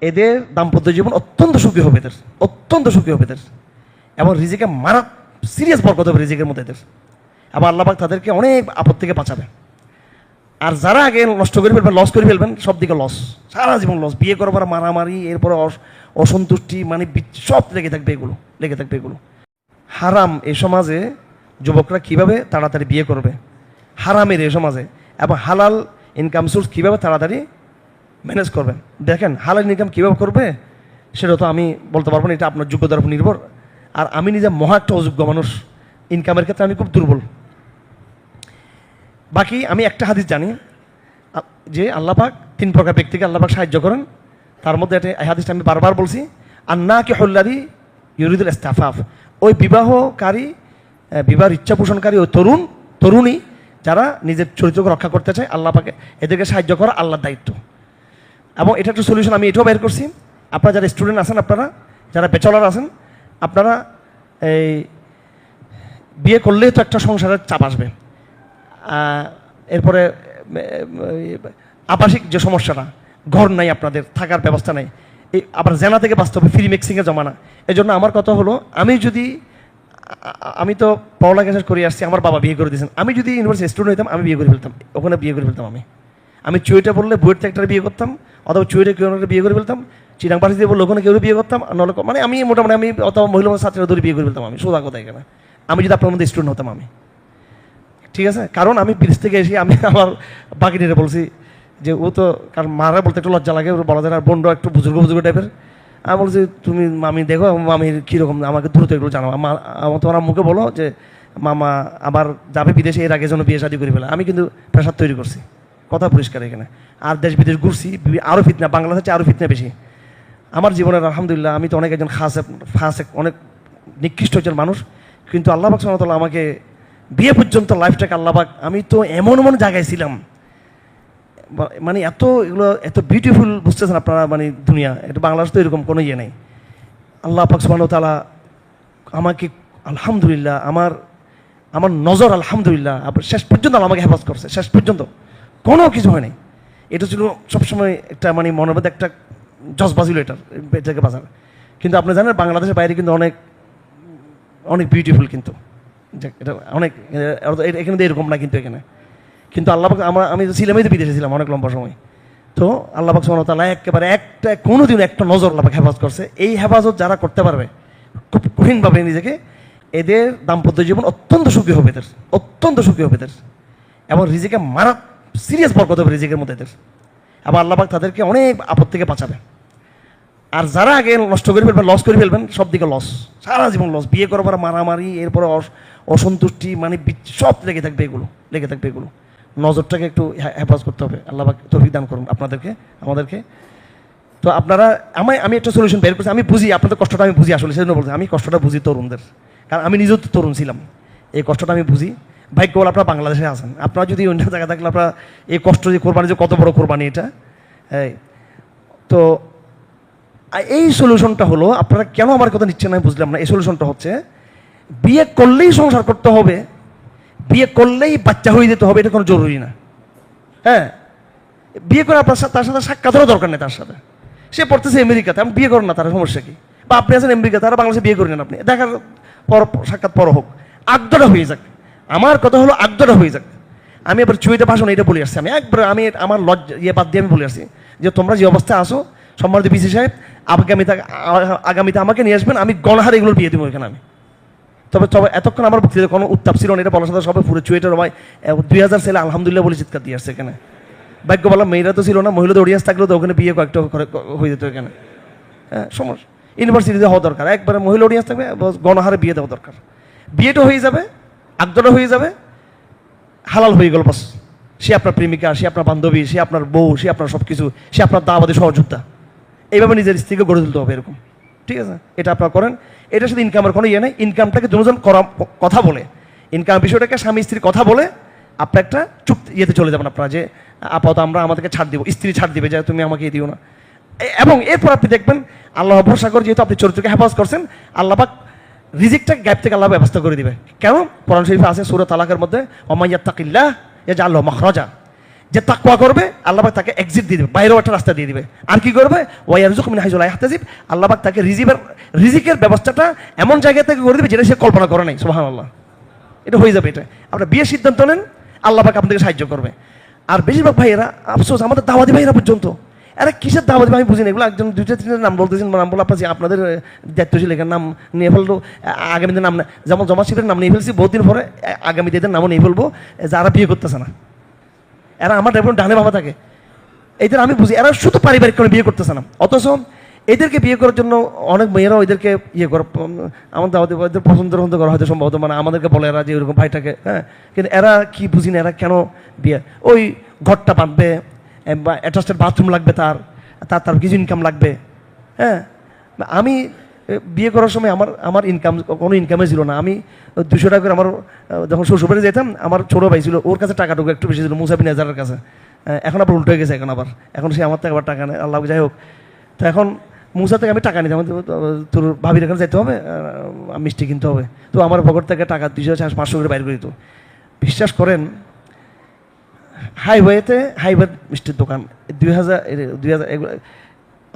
এদের দাম্পত্য জীবন অত্যন্ত সুখী হবে এদের, অত্যন্ত সুখী হবে এদের। এবং রিজিকে মারা সিরিয়াস বরকত হবে রিজিকের মধ্যে এদের। এবং আল্লাহবাক তাদেরকে অনেক আপদ থেকে বাঁচাবে। আর যারা আগে নষ্ট করে ফেলবেন লস করে ফেলবেন, সব দিকে লস সারা জীবন লস বিয়ে করবার মারামারি, এরপরে অসন্তুষ্টি মানে সব লেগে থাকবে এগুলো, লেগে থাকবে এগুলো। হারাম এ সমাজে যুবকরা কীভাবে তাড়াতাড়ি বিয়ে করবে? হারামের এ সমাজে। এবং হালাল ইনকাম সোর্স কীভাবে তাড়াতাড়ি ম্যানেজ করবেন। দেখেন হালাল ইনকাম কীভাবে করবে, সেটা তো আমি বলতে পারব না, এটা আপনার যোগ্যতার উপর নির্ভর। আর আমি নিজে মহা একটা অযোগ্য মানুষ ইনকামের ক্ষেত্রে আমি খুব দুর্বল। বাকি, আমি একটা হাদিস জানি যে আল্লাপাক তিন প্রকার ব্যক্তিকে আল্লাপাক সাহায্য করেন। তার মধ্যে একটা, এই হাদিসটা আমি বারবার বলছি আন্না কি হল্লারি ইউরিদুল ইস্তাফাফ। ওই বিবাহকারী বিবাহ ইচ্ছা পোষণকারী ওই তরুণ, তরুণী, যারা নিজের চরিত্রকে রক্ষা করতে চায়, আল্লাহ পাকে এদেরকে সাহায্য করা আল্লাহর দায়িত্ব। এবং এটা একটা সলিউশন আমি এটাও বের করছি। আপনারা যারা স্টুডেন্ট আছেন, আপনারা যারা ব্যাচলার আছেন, আপনারা এই বিয়ে করলেই তো একটা সংসারের চাপ আসবে। এরপরে আবাসিক যে সমস্যাটা, ঘর নাই আপনাদের, থাকার ব্যবস্থা নাই। এই আবার জেনা থেকে বাঁচতে হবে ফ্রি মিক্সিংয়ে জমানা। এই জন্য আমার কথা হলো, আমি যদি, আমি তো পড়ালেখা করে আসছি, আমার বাবা বিয়ে করে দিয়েছেন। আমি যদি ইউনিভার্সিটি স্টুডেন্ট হইতাম, আমি বিয়ে করে ফেলতাম। ওখানে বিয়ে করে ফেলতাম আমি। আমি চুয়েটে বললে বুয়েট থেকে একটা বিয়ে করতাম, অথবা চুয়েটে কেউ একটা বিয়ে করে ফেলতাম চিরাং পাশে দিয়ে বললে ওখানে কেউ বিয়ে করতাম, আর মানে আমি মোটামুটি আমি অথবা মহিলা ছাত্রীরা ধরে বিয়ে করে ফেলতাম আমি, সোজা কথা এখানে। আমি যদি আপনার মধ্যে স্টুডেন্ট হতাম আমি। ঠিক আছে? কারণ আমি বিদেশ থেকে এসে আমি আমার বাকিটিরে বলছি যে, ও তো, কারণ মারা বলতে একটু লজ্জা লাগে, ওর বলা যায় বোনরা একটু বুজুর্গ বুজুর্গ টাইপের। আমি বলছি, তুমি মামি দেখো মামির কীরকম আমাকে দ্রুত এগুলো জানাও। আমার তোমার মুখে বলো যে, মামা আবার যাবে বিদেশে, এর আগে যেন বিয়ে শাদি করে ফেলে। আমি কিন্তু প্রেশার তৈরি করছি। কথা পরিষ্কার এখানে। আর দেশ বিদেশ ঘুরছি আরও ফিতনা, বাংলাদেশে আরও ফিতনা বেশি। আমার জীবনের, আলহামদুলিল্লাহ, আমি তো অনেক একজন খাস ফাঁসে অনেক নিকৃষ্ট একজন মানুষ। কিন্তু আল্লাহ পাক সালাতাল্লাহ আমাকে বিয়ে পর্যন্ত লাইফটাকে আল্লাহবাক আমি তো এমন এমন জায়গায় ছিলাম। মানে এত এগুলো, এত বিউটিফুল বুঝতেছেন আপনারা মানে দুনিয়া, এটা বাংলাদেশ তো এরকম কোনো ইয়ে নেই। আল্লাহ পাক ওয়া আমাকে, আলহামদুলিল্লাহ, আমার আমার নজর, আলহামদুলিল্লাহ শেষ পর্যন্ত আমাকে হেফাজ করছে, শেষ পর্যন্ত। কোনো কিছু হয়নি এটা ছিল সবসময় একটা মানে মধ্যে একটা জজবা ছিল এটার এটাকে বাজার কিন্তু আপনি জানেন, বাংলাদেশের বাইরে কিন্তু অনেক অনেক বিউটিফুল কিন্তু। এটা অনেক এখানে তো এরকম না কিন্তু এখানে। কিন্তু আল্লাহ পাক, আমরা, আমি তো ছিলামই তো বিদেশে ছিলাম অনেক লম্বা সময়। তো আল্লাহ পাক সুবহানাহু ওয়া একেবারে একটা কোনো দিন একটা নজর আল্লাহ হেফাজ করছে। এই হেফাজত যারা করতে পারবে, খুব কঠিনভাবে নিজেকে, এদের দাম্পত্য জীবন অত্যন্ত সুখী হবে এদের, অত্যন্ত সুখী হবে এদের। এবং রিজিকে মারা সিরিয়াস বরকত হবে রিজিকের মধ্যে এদের। এবং আল্লাহ পাক তাদেরকে অনেক আপদ থেকে বাঁচাবে। আর যারা আগে নষ্ট করে ফেলবেন লস করে ফেলবেন সব দিকে লস সারা জীবন লস বিয়ে করবার মারামারি, এরপরে অস- অসন্তুষ্টি মানে সব লেগে থাকবে এগুলো, লেগে থাকবে এগুলো। নজরটাকে একটু হেফাজ করতে হবে। আল্লাহ পাক তৌফিক দান করুন আপনাদেরকে, আমাদেরকে। তো আপনারা, আমি আমি একটা সলিউশন বের করছি, আমি বুঝি, আপনাদের কষ্টটা আমি বুঝি আসলে, সেজন্য বলছি, আমি কষ্টটা বুঝি তরুণদের। কারণ আমি নিজেও তরুণ ছিলাম। এই কষ্টটা আমি বুঝি। ভাগ্য বলে আপনারা বাংলাদেশে আছেন। আপনারা যদি অন্য জায়গায় থাকলে আপনারা এই কষ্ট যে কোরবানি যে কত বড় কোরবানি এটা। এই, তো এই সলিউশনটা হলো, আপনারা কেন আমার কথা নিচ্ছেন আমি বুঝলাম না। এই সলিউশনটা হচ্ছে, বিয়ে করলেই সংসার করতে হবে, বিয়ে করলেই বাচ্চা হয়ে যেতে হবে, এটা কোনো জরুরি না। হ্যাঁ বিয়ে করে আপনার সাথে তার সাথে সাক্ষাতেরও দরকার নেই তার সাথে। সে পড়তেছে আমেরিকাতে, আমি বিয়ে করেন না তার, সমস্যা কি? বা আপনি আছেন আমেরিকাতে, তারা বাংলাদেশে বিয়ে করেন আপনি। দেখার পর সাক্ষাৎ পর হোক। আগ্রহটা হয়ে যাক। আমার কথা হলো আগ্রহটা হয়ে যাক। আমি এবার চুইতে ভাষণ এটা বলে আসছি। আমি একবার আমি আমার লজ্জা ইয়ে বাদ দিয়ে আমি বলে আসছি যে তোমরা যে অবস্থায় আসো সম্মানিত বিসি সাহেব, আগামীতে আগামীতে আমাকে নিয়ে আসবেন, আমি গণহারে এগুলো বিয়ে দেবো এখানে আমি। তবে তবে এতক্ষণ আমার বক্তৃতা কোনো উত্তাপ ছিল না, এটা বলার সাথে সবাই পুরো চুয়েটার ভাই দুই হাজার ছেলে আলহামদুলিল্লাহ বলে চিৎকার দিয়ে আসছে এখানে। ভাগ্য বলা মেয়েরা তো ছিল না মহিলাদের অডিয়েন্স থাকলেও তো ওখানে বিয়ে কয়েকটা হয়ে যেত এখানে। হ্যাঁ সমস্যা। ইউনিভার্সিটিতে হওয়া দরকার। একবারে মহিলা অডিয়েন্স থাকবে গণহারে বিয়ে দেওয়া দরকার। বিয়েটা হয়ে যাবে আগ্রহটা হয়ে যাবে, হালাল হয়ে গেল বাস। সে আপনার প্রেমিকা, সে আপনার বান্ধবী, সে আপনার বউ, সে আপনার সব কিছু সে আপনার দাবাদী সহযোদ্ধা। এইভাবে নিজের স্ত্রীকে গড়ে তুলতে হবে এরকম। ঠিক আছে? এটা আপনার করেন। এটা শুধু ইনকামের কোনো ইয়ে নেই। ইনকামটাকে দুজন করা কথা বলে। ইনকাম বিষয়টাকে স্বামী স্ত্রীর কথা বলে আপনার একটা চুক্তি ইয়েতে চলে যাবেন আপনারা যে, আপাতত আমরা আমাদেরকে ছাড় দিব, স্ত্রী ছাড় দিবে যে, তুমি আমাকে দিও না। এবং এরপর আপনি দেখবেন আল্লাহ ভরসা করে যেহেতু আপনি চরিত্রকে হেফাজ করছেন, আল্লাহ পাক রিজিকটা গ্যাপ থেকে আল্লাহ ব্যবস্থা করে দিবে। কেন? কোরআন শরীফে আছে সুরত তালাকের মধ্যে অমাইয়া তাকিল্লাহ এ যে আল্লাহ মখরজা। যে তাকওয়া করবে আল্লাহবাক তাকে এক্সিট দিয়ে দেবে, বাইরেও একটা রাস্তা দিয়ে দিবে। আর কি করবে? ওয়াইয়ারজুক মিন হাইজুল হাতাজিব আল্লাহবাক তাকে রিজিবের, রিজিকের ব্যবস্থাটা এমন জায়গা থেকে করে দেবে যেটা সে কল্পনা করে নাই। সুহান আল্লাহ এটা হয়ে যাবে এটা। আপনার বিয়ের সিদ্ধান্ত নেন আল্লাহবাক আপনাকে সাহায্য করবে। আর বেশিরভাগ ভাইয়েরা, আফসোস, আমাদের দাওয়াতি ভাইয়েরা পর্যন্ত। এরা কিসের দাওয়াত আমি বুঝি বুঝিনি এগুলো একজন দুইটা তিনটা নাম বলতেছেন নাম বলে আপনার আপনাদের দায়িত্বশীল এখানে নাম নিয়ে ফেলল আহ, আগামী দিন নাম না- যেমন জমা শিবের নাম নিয়ে ফেলছি বহুদিন পরে আহ, আগামী দিনের নামও নিয়ে ফেলব যারা বিয়ে করতেছে না। এরা আমার ড্রাইভার ডানে বাবা থাকে। এদের আমি বুঝি এরা শুধু পারিবারিক কারণে বিয়ে করতেছে না। অথচ এদেরকে বিয়ে করার জন্য অনেক মেয়েরাও এদেরকে ইয়ে করে আমার দাওয়াতে এদের পছন্দ পছন্দ করা হয়তো সম্ভবত মানে আমাদেরকে বলে এরা যে ওরকম ভাইটাকে হ্যাঁ কিন্তু এরা কি বুঝি না এরা কেন বিয়ে? ওই ঘরটা বাঁধবে বা অ্যাটাচড বাথরুম লাগবে তার তার তার কিছু ইনকাম লাগবে। হ্যাঁ? আমি বিয়ে করার সময় আমার আমার ইনকাম কোনো ইনকামে ছিল না। আমি দুশো টাকা করে আমার যখন শ্বশুরবাড়ি যেতাম, আমার ছোটো ভাই ছিল, ওর কাছে টাকাটুকু একটু বেশি ছিল মুসাফিন হাজারের কাছে। এখন আবার উল্টো হয়ে গেছে এখন আবার। এখন সে আমার থেকে আবার টাকা নেয়, আল্লাহ যাই হোক। তো এখন মুসা থেকে আমি টাকা নিতাম। তোর ভাবির এখানে যাইতে হবে মিষ্টি কিনতে হবে। তো আমার পকেট থেকে টাকা দুশো চারশো, পাঁচশো করে বাইর করে দিত। বিশ্বাস করেন হাইওয়েতে, হাইওয়ে মিষ্টির দোকান। দুই হাজার দুই হাজার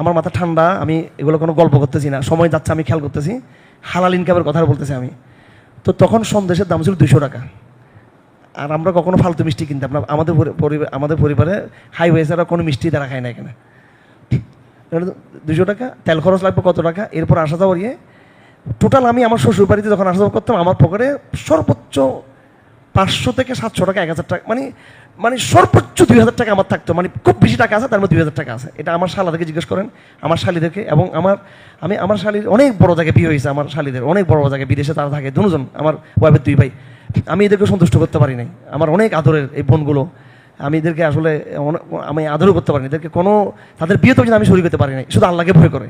আমার মাথা ঠান্ডা, আমি এগুলো কোনো গল্প করতেছি না, সময় যাচ্ছে, আমি খেয়াল করতেছি। হালাল ইনকামের কথা বলতেছি আমি। তো তখন সন্দেশের দাম ছিল দুশো টাকা। আর আমরা কখনো ফালতু মিষ্টি কিনতাম না। আমাদের পরিবার আমাদের পরিবারে হাইওয়ে ছাড়া কোনো মিষ্টি তারা খায় না এখানে। দুশো টাকা, তেল খরচ লাগবে কত টাকা, এরপর আসা যাওয়ার ইয়ে। টোটাল আমি আমার শ্বশুর বাড়িতে যখন আসা যাওয়া করতাম, আমার পকেটে সর্বোচ্চ পাঁচশো থেকে সাতশো টাকা, এক হাজার টাকা মানে মানে সর্বোচ্চ দুই হাজার টাকা আমার থাকতো। মানে খুব বেশি টাকা আছে, তার মধ্যে দুই হাজার টাকা আছে। এটা আমার শালাদেরকে জিজ্ঞেস করেন, আমার শালিদেরকে এবং আমার, আমি, আমার শালির অনেক বড় জায়গায় বিয়ে হয়েছে আমার শালিদের, অনেক বড় জায়গায় বিদেশে তারা থাকে, দুজন, আমার ওয়াইফের দুই ভাই। আমি এদেরকে সন্তুষ্ট করতে পারি নাই। আমার অনেক আদরের এই বোনগুলো। আমি এদেরকে আসলে আমি আদরও করতে পারিনি এদেরকে কোনো, তাদের বিয়ে তো আমি শরীর করতে পারি নাই। শুধু আল্লাহকে ভয় করে।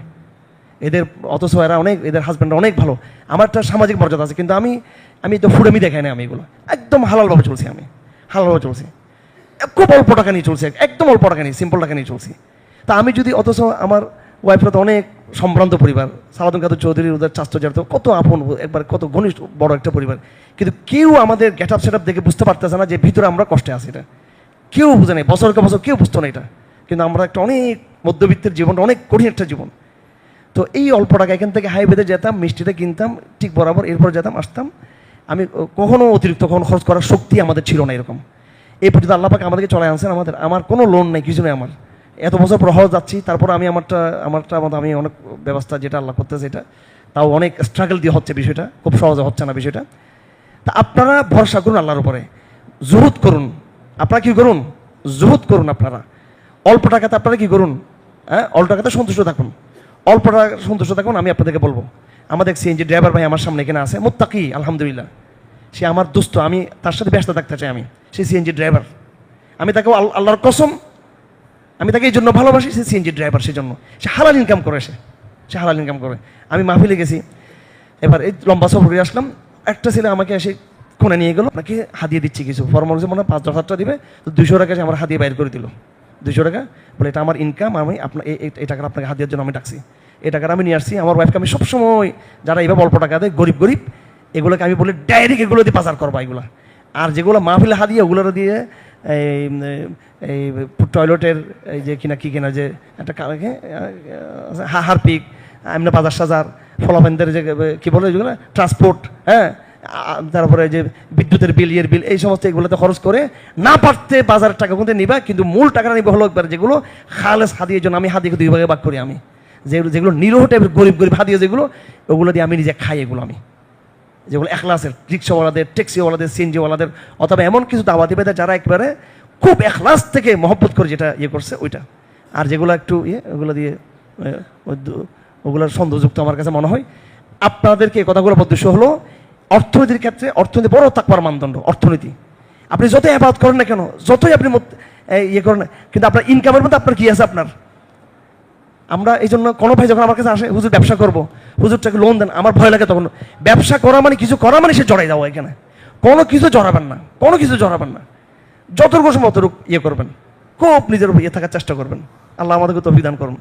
এদের, অথচ এরা অনেক, এদের হাজব্যান্ডরা অনেক ভালো। আমার একটা সামাজিক মর্যাদা আছে, কিন্তু আমি আমি তো ফুডেমি দেখাই না আমি এগুলো। একদম হালালভাবে চলছি আমি। হালালভাবে চলছি। খুব অল্প টাকা নিয়ে চলছি, একদম অল্প টাকা নিয়ে সিম্পল টাকা নিয়ে চলছি। তা আমি যদি অথচ আমার ওয়াইফরা তো অনেক সম্ভ্রান্ত পরিবার সালাদুল কাদুর চৌধুরী ওদের চাস্ত জারত কত আপন, একবার কত ঘনিষ্ঠ, বড় একটা পরিবার, কিন্তু কেউ আমাদের গেট আপ সেট দেখে বুঝতে পারতেছে না যে ভিতরে আমরা কষ্টে আছি এটা। কেউ বুঝে নাই, বছরকে বছর কেউ বুঝতো না এটা। কিন্তু আমরা একটা অনেক মধ্যবিত্তের জীবনটা অনেক কঠিন একটা জীবন। তো এই অল্প টাকা এখান থেকে হাইওয়েতে যেতাম মিষ্টিটা কিনতাম, ঠিক বরাবর, এরপর যেতাম, আসতাম। আমি কখনো অতিরিক্ত কখনো খরচ করার শক্তি আমাদের ছিল না এরকম। এই পর্যন্ত আল্লাহ পাক আমাদেরকে চলে আনছেন আমাদের। আমার কোনো লোন নেই, কিছু নেই আমার। এত বছর পর হজ যাচ্ছি, তারপর আমি আমারটা আমারটা মতো আমি অনেক ব্যবস্থা যেটা আল্লাহ করতেছে এটা, তাও অনেক স্ট্রাগল দিয়ে হচ্ছে বিষয়টা, খুব সহজে হচ্ছে না বিষয়টা। তা আপনারা ভরসা করুন আল্লাহর উপরে। জুহুদ করুন। আপনারা কি করুন? জুহুদ করুন আপনারা। অল্প টাকাতে আপনারা কি করুন? হ্যাঁ অল্প টাকাতে সন্তুষ্ট থাকুন। অল্প টাকা সন্তুষ্ট থাকুন, আমি আপনাদেরকে বলব। আমাদের সিএনজি ড্রাইভার ভাই আমার সামনে এখানে আছে, মোত্তাকি, আলহামদুলিল্লাহ। সে আমার দুস্থ, আমি তার সাথে ব্যস্ত থাকতে চাই আমি। সে সিএনজি ড্রাইভার আমি তাকে আল- আল্লাহর কসম, আমি তাকে এই জন্য ভালোবাসি, সে সিএনজি ড্রাইভার সেজন্য। সে হালাল ইনকাম করে সে। সে হালাল ইনকাম করে। আমি মাহফিলে গেছি। এবার এই লম্বা সফরে আসলাম। একটা ছেলে আমাকে এসে কোনে নিয়ে গেলো। আপনাকে হাতিয়ে দিচ্ছি কিছু। ফরমাল মনে হয় পাঁচ দশ হাজার দিবে। তো দুশো টাকা সে আমার হাতিয়ে বাইর করে দিল। দুশো টাকা। বলে, এটা আমার ইনকাম আমি আপনার এই- টাকাটা আপনাকে হাতিয়ে জন্য আমি ডাকছি। এই টাকাটা আমি নিয়ে আসছি। আমার ওয়াইফকে আমি সবসময় যারা এইভাবে অল্প টাকা দেয় গরিব গরিব এগুলোকে আমি বলি ডাইরেক্ট এগুলো দিয়ে পাচার করবা, এগুলো। আর যেগুলো মাহফিলে হাদিয়ে ওগুলো দিয়ে এই এই টয়লেটের এই যে কিনা কি কিনা যে একটা হারপিক, এমনি বাজার সাজার, ফলাফেনদের যে, কী বলে যেগুলো ট্রান্সপোর্ট হ্যাঁ? তারপরে যে বিদ্যুতের বিল, ইয়ের বিল, এই সমস্ত এগুলোতে খরচ করে না পারতে বাজারের টাকা কিন্তু নিবা, কিন্তু মূল টাকাটা নিবে হলো একবার যেগুলো খালেস হাদিয়ে জন্য আমি হাদিয়ে দুই ভাগে ভাগ করি আমি। যেগুলো যেগুলো নিরহ টাইপের গরিব গরিব হাদিয়ে যেগুলো, ওগুলো দিয়ে আমি নিজে খাই এগুলো আমি। যেগুলো এখলাসের রিক্সাওয়ালাদের, ট্যাক্সিওয়ালাদের, সিএনজিওয়ালাদের, অথবা এমন কিছু দাওয়াতি বেদা যারা একবারে খুব এখলাস থেকে মহব্বত করে যেটা ইয়ে করছে ওইটা। আর যেগুলো একটু ইয়ে ওগুলো দিয়ে ওগুলোর সন্দেহযুক্ত আমার কাছে মনে হয়। আপনাদেরকে এই কথাগুলো উদ্দেশ্য হলো, অর্থনীতির ক্ষেত্রে অর্থনীতি বড় তাকবার মানদণ্ড, অর্থনীতি। আপনি যতই অ্যাবাউট করেন না কেন, যতই আপনি ইয়ে করেন কিন্তু আপনার ইনকামের মধ্যে আপনার কি আছে আপনার? আমরা এই জন্য কোনো ভাই যখন আমার কাছে আসে, হুজুর, ব্যবসা করব। হুজুরটাকে লোন দেন, আমার ভয় লাগে তখন। ব্যবসা করা মানে কিছু, করা মানে সে জড়াই যাওয়া এখানে। কোনো কিছু জড়াবেন না, কোনো কিছু জড়াবেন না। যতটুকু সময় অতটুকু ইয়ে করবেন। খুব নিজের ইয়ে থাকার চেষ্টা করবেন। আল্লাহ আমাদেরকে তো অভিধান করুন।